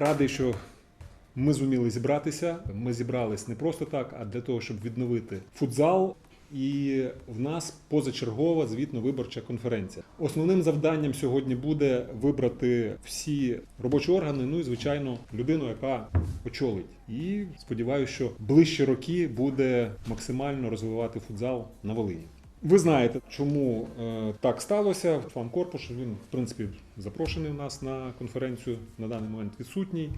Радий, що ми зуміли зібратися. Ми зібрались не просто так, а для того, щоб відновити футзал. І в нас позачергова звітно-виборча конференція. Основним завданням сьогодні буде вибрати всі робочі органи, ну і звичайно, людину, яка очолить. І сподіваюся, що ближчі роки буде максимально розвивати футзал на Волині. Ви знаєте, чому е, так сталося. Фан Корпуш він, в принципі, запрошений у нас на конференцію на даний момент відсутній.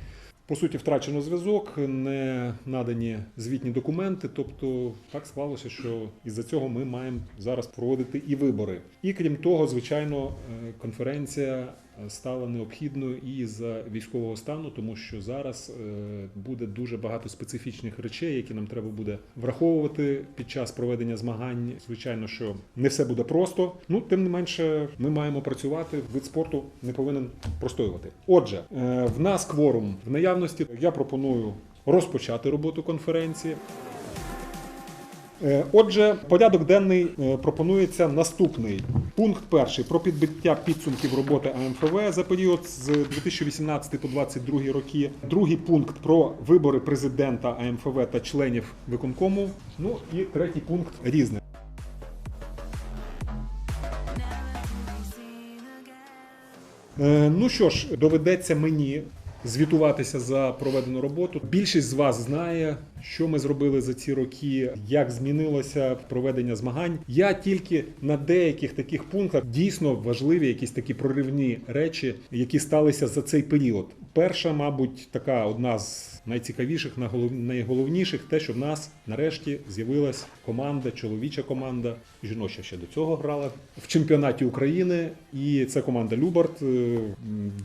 По суті, втрачено зв'язок, не надані звітні документи. Тобто так склалося, що із-за цього ми маємо зараз проводити і вибори. І крім того, звичайно, е, конференція стала необхідною і за військового стану, тому що зараз е, буде дуже багато специфічних речей, які нам треба буде враховувати під час проведення змагань. Звичайно, що не все буде просто. Ну тим не менше, ми маємо працювати. Вид спорту не повинен простоювати. Отже, е, в нас кворум в наявності. Я пропоную розпочати роботу конференції. Е, Отже, порядок денний е, пропонується наступний. Пункт перший про підбиття підсумків роботи АМФВ за період з 2018 по 2022 роки. Другий пункт про вибори президента АМФВ та членів виконкому. Ну і третій пункт різне. Е, Ну що ж, доведеться мені звітуватися за проведену роботу. Більшість з вас знає, що ми зробили за ці роки, як змінилося проведення змагань. Я тільки на деяких таких пунктах дійсно важливі якісь такі проривні речі, які сталися за цей період. Перша, мабуть, така одна з найцікавіших, найголовніших, те, що в нас нарешті з'явилась команда, чоловіча команда, жіноча ще до цього грала в чемпіонаті України. І це команда Любарт. Е,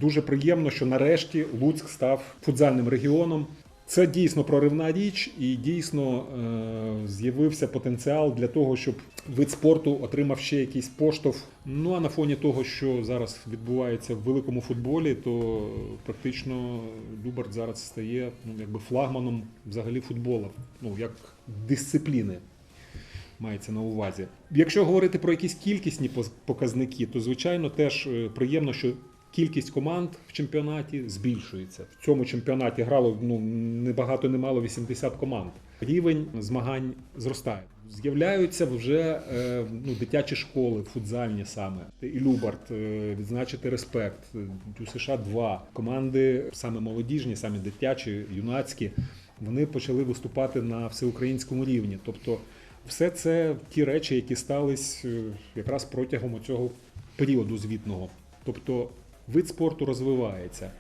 Дуже приємно, що нарешті Луцьк став футзальним регіоном. Це дійсно проривна річ, і дійсно е, з'явився потенціал для того, щоб вид спорту отримав ще якийсь поштовх. Ну а на фоні того, що зараз відбувається в великому футболі, то практично Любарт зараз стає ну, якби флагманом взагалі футболу, ну як дисципліни. Мається на увазі. Якщо говорити про якісь кількісні показники, то звичайно теж е, приємно, що кількість команд в чемпіонаті збільшується. В цьому чемпіонаті грало ну не багато, не мало 80 команд. Рівень змагань зростає. З'являються вже е, ну, дитячі школи, футзальні саме. І Любарт, е, відзначити респект, е, США 2 команди саме молодіжні, саме дитячі, юнацькі. Вони почали виступати на всеукраїнському рівні. Тобто, все це ті речі, які стались якраз протягом цього періоду звітного. Тобто вид спорту розвивається.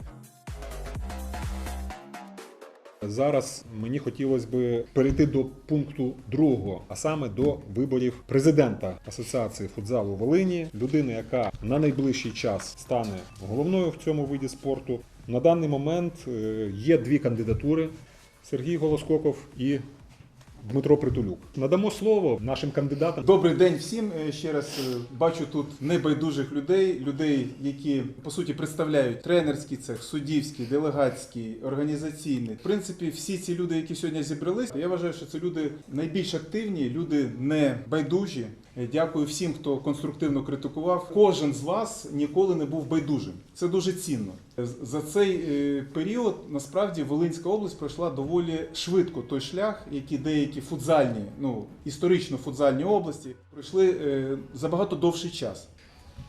Зараз мені хотілося б перейти до пункту другого, а саме до виборів президента Асоціації футзалу Волині, людини, яка на найближчий час стане головною в цьому виді спорту. На даний момент е, є дві кандидатури: Сергій Голоскоков і Дмитро Притулюк. Надамо слово нашим кандидатам. Добрий день всім. Е, Ще раз е, бачу тут небайдужих людей, людей, які по суті представляють тренерський цех, суддівський, делегатський, організаційний. В принципі, всі ці люди, які сьогодні зібрались, я вважаю, що це люди найбільш активні, люди не байдужі. Дякую всім, хто конструктивно критикував. Кожен з вас ніколи не був байдужим. Це дуже цінно. За цей е, період насправді Волинська область пройшла доволі швидко той шлях, який деякі футзальні, ну історично футзальні області пройшли е, за багато довший час.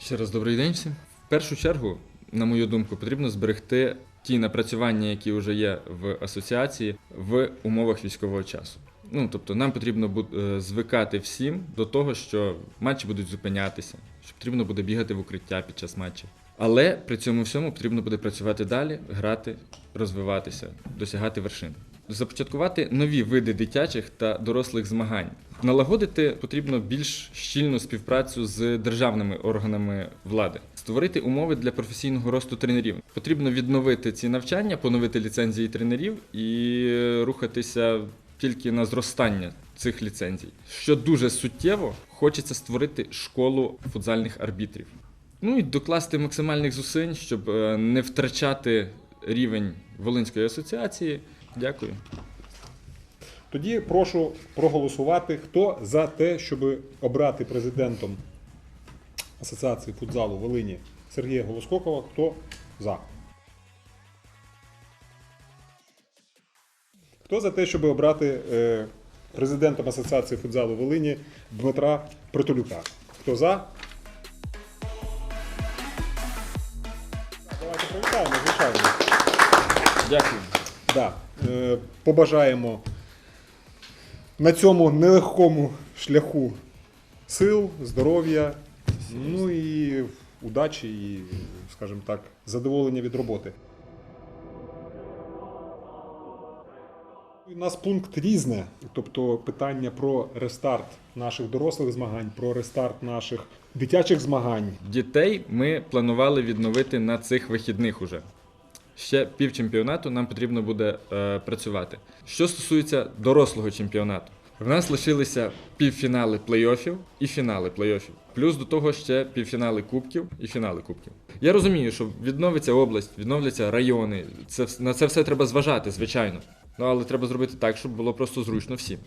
Ще раз добрий день всім. В першу чергу, на мою думку, потрібно зберегти ті напрацювання, які вже є в асоціації в умовах військового часу. Ну тобто, нам потрібно е, звикати всім до того, що матчі будуть зупинятися, що потрібно буде бігати в укриття під час матчів. Але при цьому всьому потрібно буде працювати далі, грати, розвиватися, досягати вершин. Започаткувати нові види дитячих та дорослих змагань. Налагодити потрібно більш щільну співпрацю з державними органами влади, створити умови для професійного росту тренерів. Потрібно відновити ці навчання, поновити ліцензії тренерів і рухатися тільки на зростання цих ліцензій. Що дуже суттєво, хочеться створити школу футзальних арбітрів. Ну і докласти максимальних зусиль, щоб е, не втрачати рівень Волинської асоціації. Дякую. Тоді прошу проголосувати, хто за те, щоб обрати президентом Асоціації футзалу Волині Сергія Голоскокова, хто за. Хто за те, щоб обрати е, президентом Асоціації футзалу Волині Дмитра Притулюка? Хто за? Давайте привітаємо, звичайно. Дякую. Да. Е, побажаємо на цьому нелегкому шляху сил, здоров'я, ну і удачі, і, скажімо так, задоволення від роботи. У нас пункт різне, тобто питання про рестарт наших дорослих змагань, про рестарт наших дитячих змагань. Дітей ми планували відновити на цих вихідних уже. Ще пів чемпіонату нам потрібно буде е, працювати. Що стосується дорослого чемпіонату, в нас лишилися півфінали плей-оффів і фінали плей-оффів. Плюс до того ще півфінали кубків і фінали кубків. Я розумію, що відновиться область, відновляться райони. Це на це все треба зважати, звичайно. Ну але треба зробити так, щоб було просто зручно всім.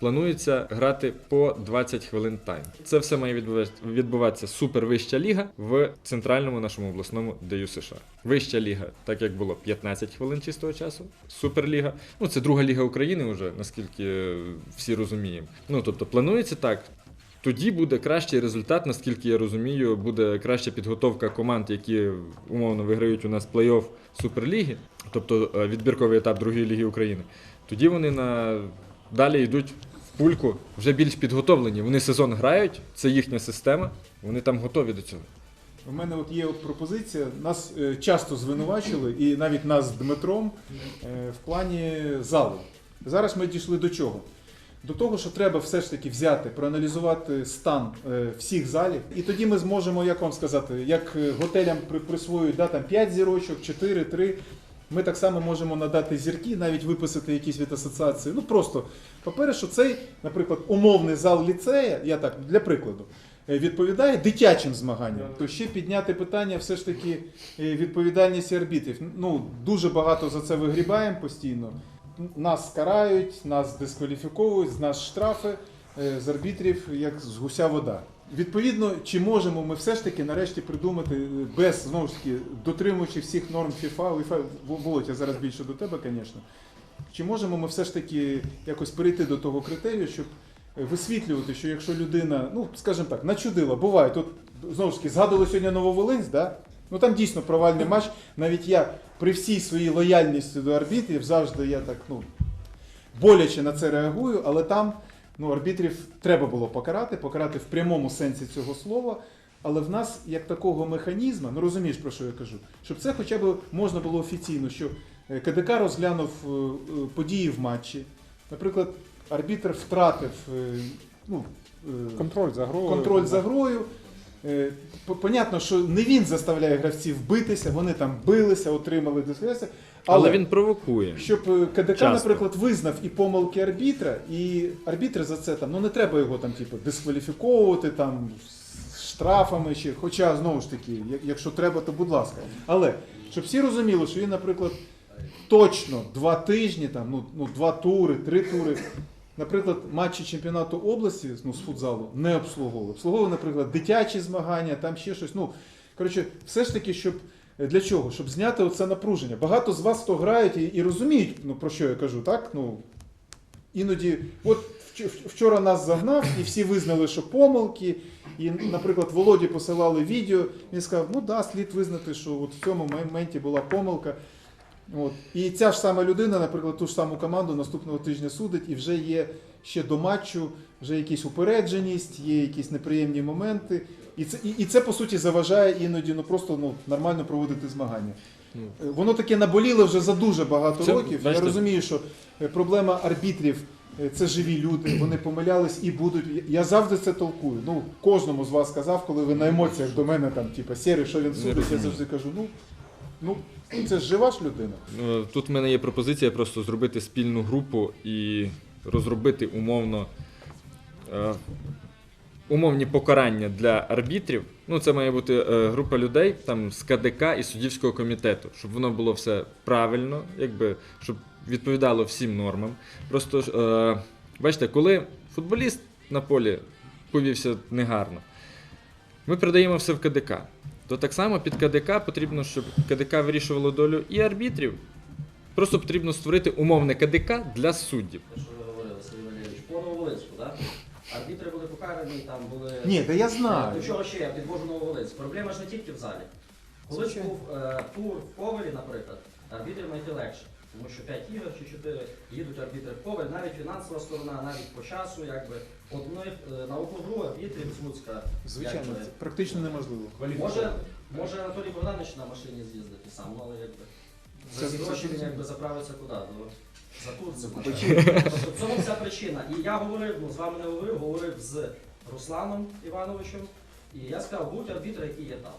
Планується грати по 20 хвилин тайм. Це все має відбуватися- відбуватися супер вища ліга в центральному нашому обласному ДЮ США. Вища ліга, так як було 15 хвилин чистого часу. Суперліга. Ну це друга ліга України вже, наскільки всі розуміємо. Ну тобто планується так. Тоді буде кращий результат, наскільки я розумію, буде краща підготовка команд, які умовно виграють у нас плей-офф Суперліги, тобто е, відбірковий етап другої ліги України. Тоді вони на далі йдуть в пульку вже більш підготовлені. Вони сезон грають, це їхня система, вони там готові до цього. У мене от є от пропозиція. Нас е, часто звинувачили, і навіть нас з Дмитром е, в плані залу. Зараз ми дійшли до чого? До того, що треба все ж таки взяти, проаналізувати стан е, всіх залів, і тоді ми зможемо, як вам сказати, як е, готелям при- присвоюють да, там 5 зірочок, 4, 3. Ми так само можемо надати зірки, навіть виписати якісь від асоціації. Ну просто, по-перше, що цей, наприклад, умовний зал ліцея, я так для прикладу, е, відповідає дитячим змаганням. То ще підняти питання все ж таки відповідальності арбітрів. Ну, дуже багато за це вигрібаємо постійно. Нас карають, нас дискваліфіковують, з нас штрафи е, з арбітрів, як з гуся вода. Відповідно, чи можемо ми все ж таки нарешті придумати е, без знову ж таки дотримуючи всіх норм FIFA, UEFA, Володь, я зараз більше до тебе, звісно. Чи можемо ми все ж таки якось перейти до того критерію, щоб е, висвітлювати, що якщо людина, ну скажімо так, начудила, буває, тут знову ж таки згадували сьогодні Нововолинськ, да? Ну там дійсно провальний матч. Навіть я при всій своїй лояльності до арбітрів завжди я так ну, боляче на це реагую, але там ну, арбітрів треба було покарати, покарати в прямому сенсі цього слова. Але в нас як такого механізму, ну розумієш про що я кажу, щоб це хоча б можна було офіційно, що е, КДК розглянув е, е, події в матчі. Наприклад, арбітр втратив ну, Контроль за грою. контроль за грою. Е, Понятно, що не він заставляє гравців битися, вони там билися, отримали дискваліфікацію. Але, він провокує. щоб е, КДК, Часто. наприклад, визнав і помилки арбітра, і арбітр за це там, ну не треба його там, типу, дискваліфіковувати там штрафами чи, хоча знову ж таки, якщо треба, то будь ласка. Але щоб всі розуміли, що він, наприклад, точно два тижні, там, ну, ну два тури, три тури. Наприклад, матчі чемпіонату області ну, з футзалу не обслуговували. Обслуговували, наприклад, дитячі змагання, там ще щось. Ну, коротше, все ж таки, щоб е, для чого? Щоб зняти оце напруження. Багато з вас хто грають і, і розуміють, ну про що я кажу, так? Ну, іноді, от вч- вч- вчора нас загнав, і всі визнали, що помилки. І, наприклад, Володі посилали відео, він сказав, ну да, слід визнати, що от в цьому моменті була помилка. От. І ця ж сама людина, наприклад, ту ж саму команду наступного тижня судить, і вже є ще до матчу, вже якісь упередженість, є якісь неприємні моменти. І це, і, і це по суті заважає іноді ну, просто ну, нормально проводити змагання. Е, Воно таке наболіло вже за дуже багато Це, років. Я розумію, що е, проблема арбітрів е, це живі люди, вони помилялись і будуть. Я завжди це толкую. Ну, кожному з вас сказав, коли ви на емоціях до мене там, типу, сірий, що він судить, я завжди кажу, ну, ну це жива ж людина. Ну, Тут в мене є пропозиція просто зробити спільну групу і розробити умовно е, умовні покарання для арбітрів. Ну, це має бути е, група людей там з КДК і суддівського комітету, щоб воно було все правильно, якби, щоб відповідало всім нормам. Просто е, бачите, коли футболіст на полі повівся негарно, ми передаємо все в КДК. То так само під КДК потрібно, щоб КДК вирішувало долю і арбітрів, Просто потрібно створити умовне КДК для суддів. Те, що ви говорили, Сергій Валерійович, по Нововолинську, так? Арбітри були покарані, там були. Ні, та я знаю. До чого ще я підвожу Нововолинськ? Проблема ж не тільки в залі. Коли був е, тур в Ковелі, наприклад, арбітрів знайти легше. Тому що 5 ігор чи 4 їдуть арбітри в Ковель, навіть фінансова сторона, навіть по часу, якби. Ми е, на округу арбітрів з Луцька. Звичайно, якби, це практично неможливо. Може, може Анатолій Богданович на машині з'їздити сам, але якби. Це- За ці гроші він якби заправиться куди? До, за Турцію. Тобто в цьому вся причина. І я говорив, ну з вами не говорив, говорив з Русланом Івановичем, і я сказав, будь арбітр, який є там.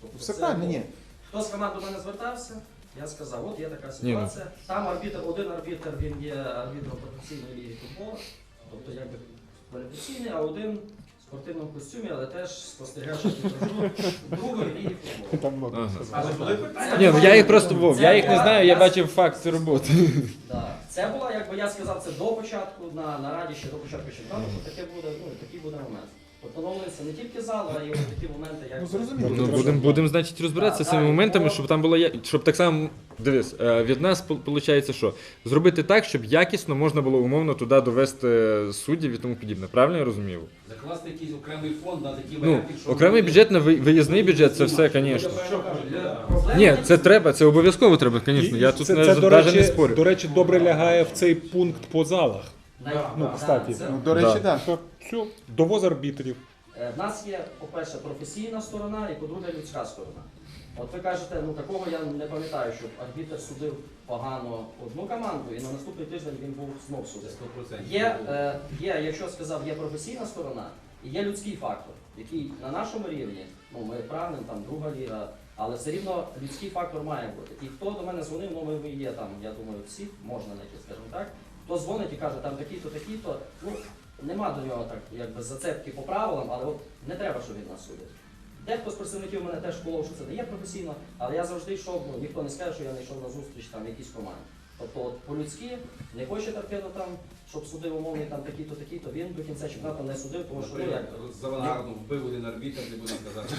Тобто Все правильно, ні. Хто з команд до мене звертався, я сказав, от є така Ні, ну. ситуація. Там арбітр, один арбітр, він є арбітром професійної ліги футболу, тобто якби кваліфікаційний, а один в спортивному костюмі, але теж спостерігач арбітражу другої ліги футболу. Але були питання. Ні, ну я їх просто вов, Це я їх не знаю, я бачив факт роботи. Да. Це була, якби я сказав, це до початку на, на раді ще до початку чемпіонату, що таке буде, ну, такий буде момент. Новується не тільки зал, а й от такі моменти, як Ну, зрозуміло. Ну, будемо будем, значить, розбиратися з цими моментами, щоб там було я- щоб так само. Дивись, е, від нас виходить, що зробити так, щоб якісно можна було умовно туди довести суддів і тому подібне. Правильно я розумів? Закласти якийсь окремий фонд на такі Ну, варіанти, що окремий вони- бюджет на ви- виїзний бюджет, це все, звісно. Що кажуть, для- Ні, це треба, це обов'язково треба, звісно. Я тут це, не, це до, навіть речі, не спорю. до речі, добре лягає в цей пункт по залах. Ну, кстати, це- Ну, до речі, Да. так. Все, довоз арбітрів. Е, В нас є, по-перше, професійна сторона і, по-друге, людська сторона. От ви кажете, ну такого я не пам'ятаю, щоб арбітр судив погано одну команду, і на наступний тиждень він був знов судив. 100%. Є, е, є, якщо сказав, є професійна сторона і є людський фактор, який на нашому рівні, ну ми прагнемо, там друга ліга, але все рівно людський фактор має бути. І хто до мене дзвонив, ну ви є там, я думаю, всі можна знайти, скажімо так. Хто дзвонить і каже, там такі-то, такі-то, ну нема до нього так, якби зацепки по правилам, але от не треба, щоб він нас судив. Дехто з представників мене теж колов, що це не є професійно, але я завжди йшов, ну ніхто не скаже, що я не йшов на зустріч там в якійсь команді. Тобто от по-людськи не хоче Таркено там, щоб судив умовний там такі-то, такі-то, він до кінця чемпіонату не судив, тому що ну, як. Наприклад, за Вангарну вбив один арбітр, не будемо казати.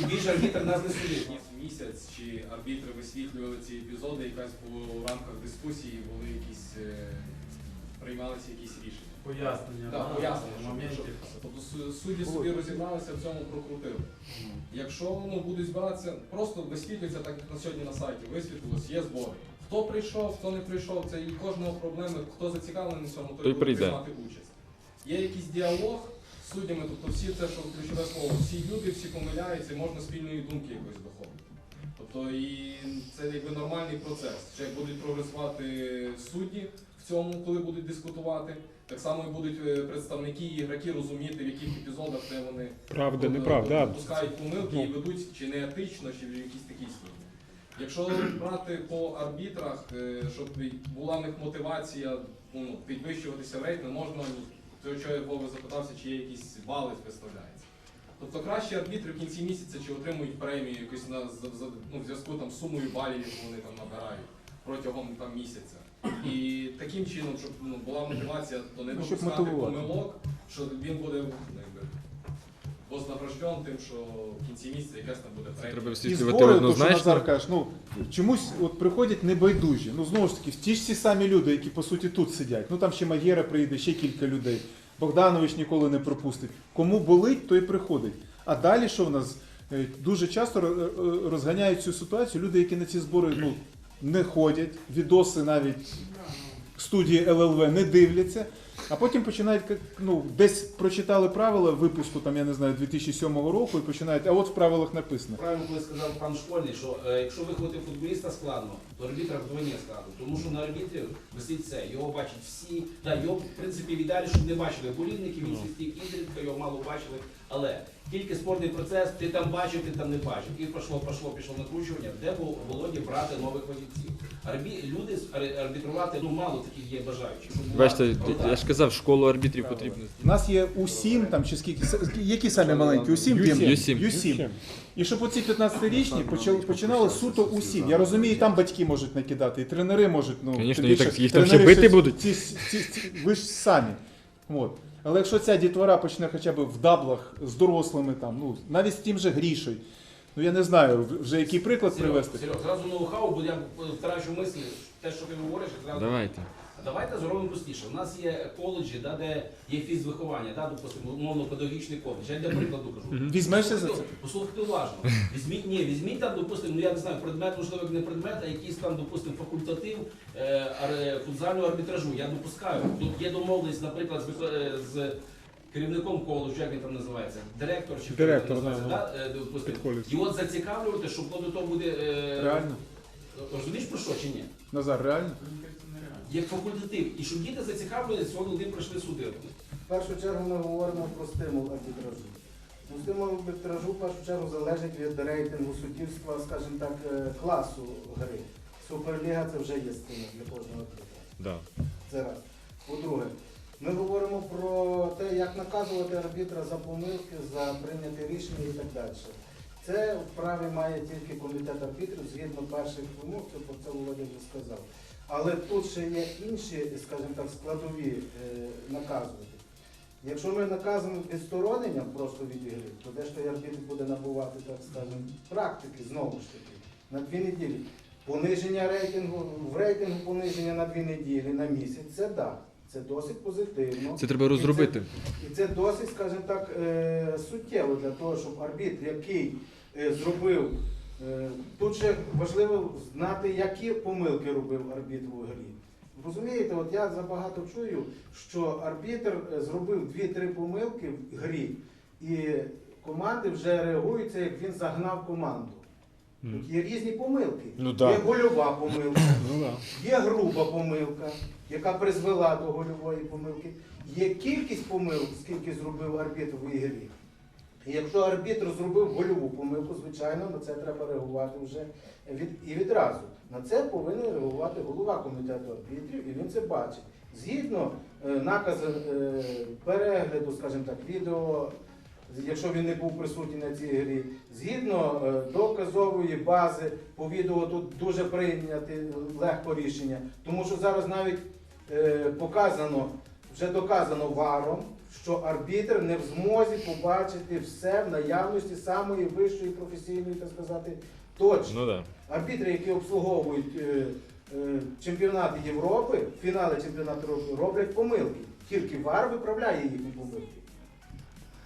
Більше арбітр нас не судить. Місяць чи арбітри висвітлювали ці епізоди, якась в рамках дискусії, були якісь е, приймалися якісь рішення. Пояснення. Да, пояснення, що- моментів. Тобто судді собі розібралися в цьому прокрутили. Якщо ну, будуть збиратися, просто висвітлюється, так як на сьогодні на сайті висвітлилось, є збори. Хто прийшов, хто не прийшов, це і кожного проблеми, хто зацікавлений в цьому, той Той буде прийде. приймати участь. Є якийсь діалог з суддями, тобто всі це, що ключове слово, всі люди, всі помиляються, і можна спільної думки якось доходити. Тобто і це якби нормальний процес. Ще як будуть прогресувати судді в цьому, коли будуть дискутувати. Так само і будуть е, представники і ігроки розуміти, в яких епізодах де вони Правда, е, неправда. допускають помилки Ну. і ведуть чи не етично, чи в якісь такі сторони. Якщо брати по арбітрах, е, щоб була в них мотивація ну, підвищуватися в рейтинг, можна то, що я Вова запитався, чи є якісь бали виставляються. Тобто кращі арбітри в кінці місяця чи отримують премію якусь на за, за- ну, в зв'язку там з сумою балів, яку вони там набирають протягом там місяця. І таким чином, щоб ну, була мотивація, то не Ну, допускати помилок, що він буде ну, якби, вознагражден тим, що в кінці місяця якась там буде премія. Треба І висвітлювати збори, то, що однозначно. Назар каже, ну чомусь от приходять небайдужі. Ну знову ж таки, ті ж ці самі люди, які по суті тут сидять. Ну там ще Магєра приїде, ще кілька людей. Богданович ніколи не пропустить. Кому болить, той приходить. А далі що в нас? Е, Дуже часто ро- е, розганяють цю ситуацію. Люди, які на ці збори ну, не ходять, відоси навіть студії ЛЛВ не дивляться, а потім починають ну, десь прочитали правила випуску, там я не знаю, 2007 року, і починають, а от в правилах написано. Правильно коли сказав пан Школьний, що е, якщо виховати футболіста складно, то арбітра вдвоє складно. Тому що на арбітрі висить це. Його бачать всі. Да, його, в принципі, віддалі, щоб не бачили болівників, він свістів ізрідка, його мало бачили. Але тільки спортний процес, ти там бачив, ти там не бачив. І пішло, пішло, пішло накручування, де було Володі брати нових фахівців. Арбі... Люди арбітрувати, ну мало таких є бажаючих. Бачите, я ж казав, школу арбітрів потрібно. У нас є У7, там чи скільки, які самі маленькі? У7? U7. Дім? U7. U7. І щоб оці 15-річні почали, починали суто У7. Я розумію, і там батьки можуть накидати, і тренери можуть, ну, Звісно, їх так- їх там ще бити будуть. Ці, ці, ці, ви ж самі. От. Але якщо ця дітвора почне хоча б в даблах з дорослими, там, ну, навіть з тим же грішою, Ну я не знаю, вже який приклад привести. Серег, зразу ноу-хау, бо я втрачу мислі, те, що ти говориш, зразу. Давайте. Давайте зробимо простіше. У нас є коледжі, да, де є фізвиховання, да, допустимо, умовно педагогічний коледж. Я для прикладу кажу. Візьмешся за це? Послухайте уважно. Візьміть, ні, візьміть там, допустимо, ну я не знаю, предмет, можливо, як не предмет, а якийсь там, допустимо, факультатив е, ар- футзального арбітражу. Я допускаю. Тут є домовленість, наприклад, з, викла- е, з керівником коледжу, як він там називається, директор чи хто Директор, там називається, да, е, допустимо. І от зацікавлювати, щоб воно до того буде. е, Реально? Розумієш про що чи ні? Назар, реально? Як факультатив. І щоб діти зацікавлені, сьогодні один прийшли судити. В першу чергу ми говоримо про стимул арбітражу. Ну, стимул арбітражу в першу чергу залежить від рейтингу суддівства, скажімо так, е, класу гри. Суперліга це вже є стимул для кожного арбітра. Да. Це раз. По-друге, ми говоримо про те, як наказувати арбітра за помилки, за прийняті рішення і так далі. Це вправі має тільки комітет арбітрів згідно перших вимог, це про це Володя вже сказав. Але тут ще є інші, скажімо так, складові е, наказувати. Якщо ми наказуємо відстороненням просто від ігри, то де ж той арбітр буде набувати, так скажемо, практики знову ж таки на дві неділі. Пониження рейтингу, в рейтингу пониження на дві неділі, на місяць, це да. Це досить позитивно. Це треба розробити. І це досить, скажімо так, е, суттєво для того, щоб арбітр, який е, зробив, тут ще важливо знати, які помилки робив арбітр у грі. Розумієте, от я забагато чую, що арбітр е, зробив 2-3 помилки в грі, і команди вже реагуються, як він загнав команду. Тут є різні помилки. Ну да. Є гольова помилка. Ну да. Є груба помилка, яка призвела до гольової помилки. Є кількість помилок, скільки зробив арбітр в ігрі. І якщо арбітр зробив гольову помилку, звичайно, на це треба реагувати вже від, і відразу. На це повинен реагувати голова комітету арбітрів, і він це бачить. Згідно е, наказу е, перегляду, скажімо так, відео, якщо він не був присутній на цій грі, згідно е, доказової бази по відео тут дуже прийняти легко рішення, тому що зараз навіть е, показано, вже доказано варом, що арбітр не в змозі побачити все в наявності самої вищої професійної, так сказати, точки. Ну да. Арбітри, які обслуговують е, е, чемпіонати Європи, фінали чемпіонату Європи, роблять помилки. Тільки ВАР виправляє їхні помилки.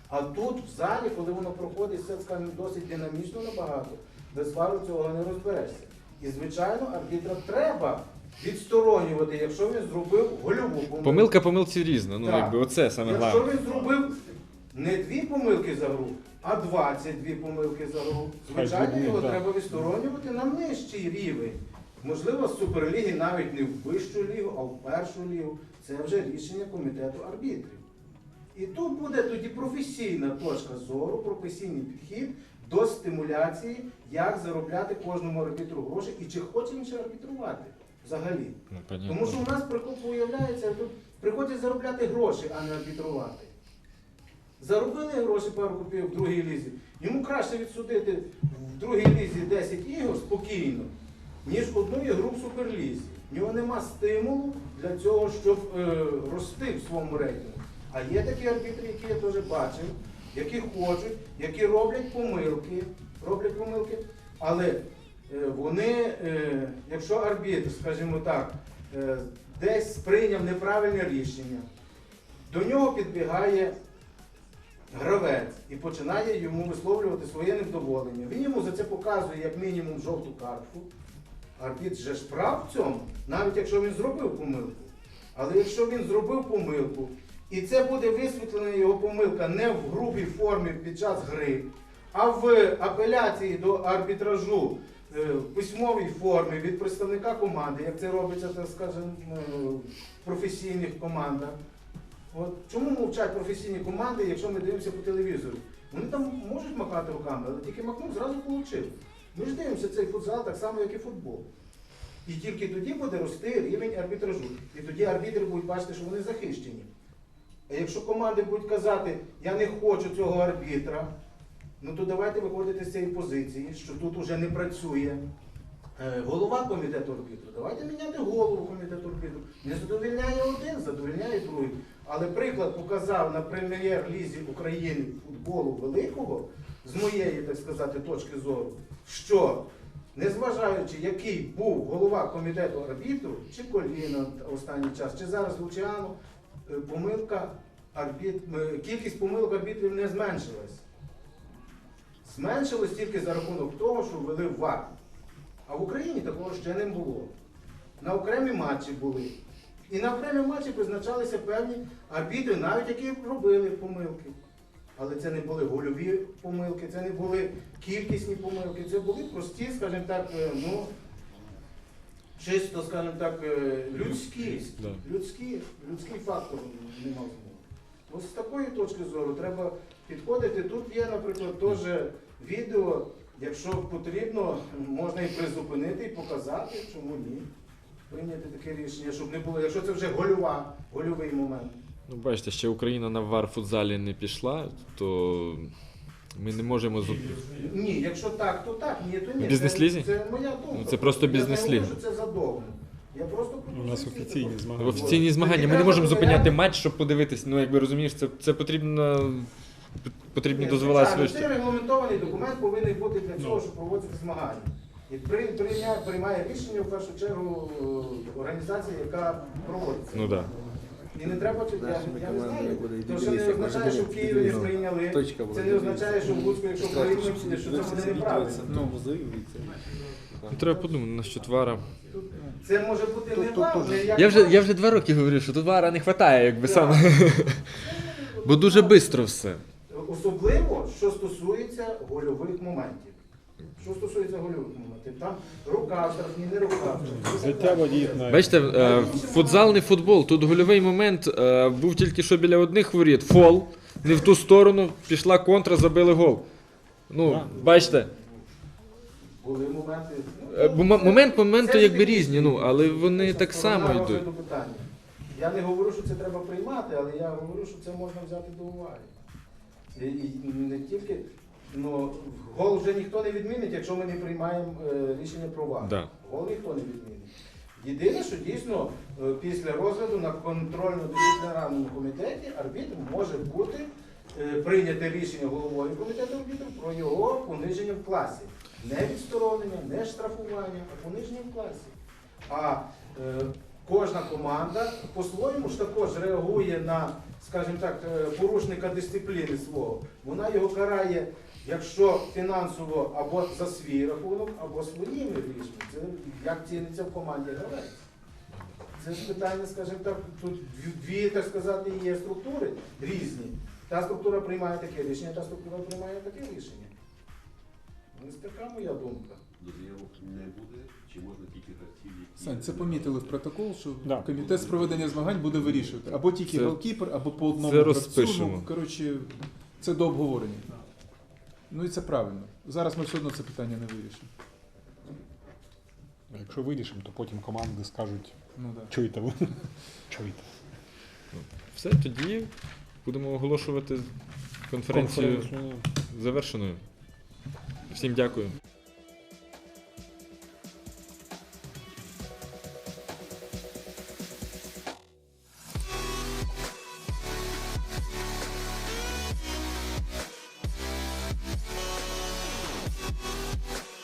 А тут, в залі, коли воно проходить, все скажімо, досить динамічно набагато, без вару цього не розберешся. І, звичайно, арбітра треба відсторонювати, якщо він зробив гольову помилку. Помилка помилці різна. Ну, Так. якби оце саме Якщо головне. він зробив не дві помилки за гру, а 22 помилки за гру, звичайно, його так. треба відсторонювати на нижчий рівень. Можливо, з Суперліги навіть не в вищу лігу, а в першу лігу. Це вже рішення комітету арбітрів. І тут буде тоді професійна точка зору, професійний підхід до стимуляції, як заробляти кожному арбітру гроші і чи хоче він ще арбітрувати взагалі. Ну. Тому що у нас прикол виявляється, тут приходять заробляти гроші, а не арбітрувати. Заробили гроші пару копійок в другій лізі. Йому краще відсудити в другій лізі 10 ігор спокійно, ніж одну ігру в суперлізі. В нього нема стимулу для цього, щоб е, рости в своєму рейтингу. А є такі арбітри, які я теж бачив, які хочуть, які роблять помилки, роблять помилки, але вони, е, якщо арбітр, скажімо так, е, десь прийняв неправильне рішення, до нього підбігає гравець і починає йому висловлювати своє невдоволення. Він йому за це показує як мінімум жовту картку. Арбітр же ж прав в цьому, навіть якщо він зробив помилку. Але якщо він зробив помилку, і це буде висвітлена його помилка не в грубій формі під час гри, а в апеляції до арбітражу е, в письмовій формі від представника команди, як це робиться, так скажемо, е, в професійних командах. От чому мовчать професійні команди, якщо ми дивимося по телевізору? Вони там можуть махати руками, але тільки махнув, зразу отримав. Ми ж дивимося цей футзал так само, як і футбол. І тільки тоді буде рости рівень арбітражу. І тоді арбітри будуть бачити, що вони захищені. А якщо команди будуть казати, я не хочу цього арбітра, ну то давайте виходити з цієї позиції, що тут уже не працює е, голова комітету арбітру. Давайте міняти голову комітету арбітру. Не задовільняє один, задовільняє другий. Але приклад показав на прем'єр-лізі України футболу великого, з моєї, так сказати, точки зору, що незважаючи, який був голова комітету арбітру, чи Коліна останній час, чи зараз Лучіану, е, помилка арбіт... е, кількість помилок арбітрів не зменшилась. Зменшилось тільки за рахунок того, що ввели ВАР. А в Україні такого ще не було. На окремі матчі були. І на окремі матчі призначалися певні арбітри, навіть які робили помилки. Але це не були гольові помилки, це не були кількісні помилки, це були прості, скажімо так, е, ну, чисто, скажімо так, е, людські, людські, людський фактор не мав змоги. Ось з такої точки зору треба підходити. Тут є, наприклад, теж відео, якщо потрібно, можна і призупинити, і показати, чому ні. Прийняти таке рішення, щоб не було, якщо це вже гольова, гольовий момент. Ну, бачите, ще Україна на вар футзалі не пішла, то ми не можемо зу... Ні, якщо так, то так, ні, то ні. Бізнес-лізі? Це, це моя думка. Ну, це просто Я не бізнес-ліга. говорю, це задовго. Я просто У нас офіційні. В змагання. офіційні змагання. Ми не можемо зупиняти матч, щоб подивитись. Ну, якби розумієш, це, це потрібно. Потрібні звичайно, свищі. Це регламентований документ повинен бути для цього, щоб проводити змагання. І при, приймає рішення в першу чергу е, організація, яка проводиться. Ну так. І не треба чи- я, я не знаю. То що не означає, що в Києві не прийняли. точка Це не означає, що в Луцьку, якщо приймуть, що це буде неправильно. Ну. Треба подумати насчет вара. Це може бути неправильно. як Я вже, я вже два роки говорю, що тут вара не вистачає, якби сам. Бо дуже швидко все. Особливо, що стосується гольових моментів. Що стосується гольових моментів, там рука штрафні, не рука. Бачите, е, футзал не футбол. Тут гольовий момент е, був тільки що біля одних воріт. Фол, не в ту сторону, пішла контра, забили гол. Ну, бачите, Були моменти. е, бо м- момент моменту Це якби різні, ну, але вони так само йдуть. питання. Я не говорю, що це треба приймати, але я говорю, що це можна взяти до уваги. І, і не тільки, ну, гол вже ніхто не відмінить, якщо ми не приймаємо е, рішення про вагу. Да. Гол ніхто не відмінить. Єдине, що дійсно е, після розгляду на контрольно-дисциплінарному комітеті арбітр може бути е, прийняте рішення головою комітету арбітру про його пониження в класі. Не відсторонення, не штрафування, а пониження в класі. А е, кожна команда по-своєму ж також реагує на, скажімо так, е, порушника дисципліни свого. Вона його карає, якщо фінансово або за свій рахунок, або своїми рішеннями. Це як ціниться в команді гравець. Це ж питання, скажімо так, тут дві- так сказати, є структури різні. Та структура приймає таке рішення, та структура приймає таке рішення. Ось така моя думка. Дозвілок не буде, чи можна тільки гравців, які... Сань, це помітили в протокол, що Да. комітет з проведення змагань буде вирішувати. Або тільки Це- голкіпер, або по одному це гравцю. розпишемо. Ну, коротше, це до обговорення. Ну і це правильно. Зараз ми все одно це питання не вирішимо. Якщо вирішимо, то потім команди скажуть, Ну, да. чуєте ви? Чуєте. Все, тоді будемо оголошувати конференцію Конференцію. завершеною. Всім дякую.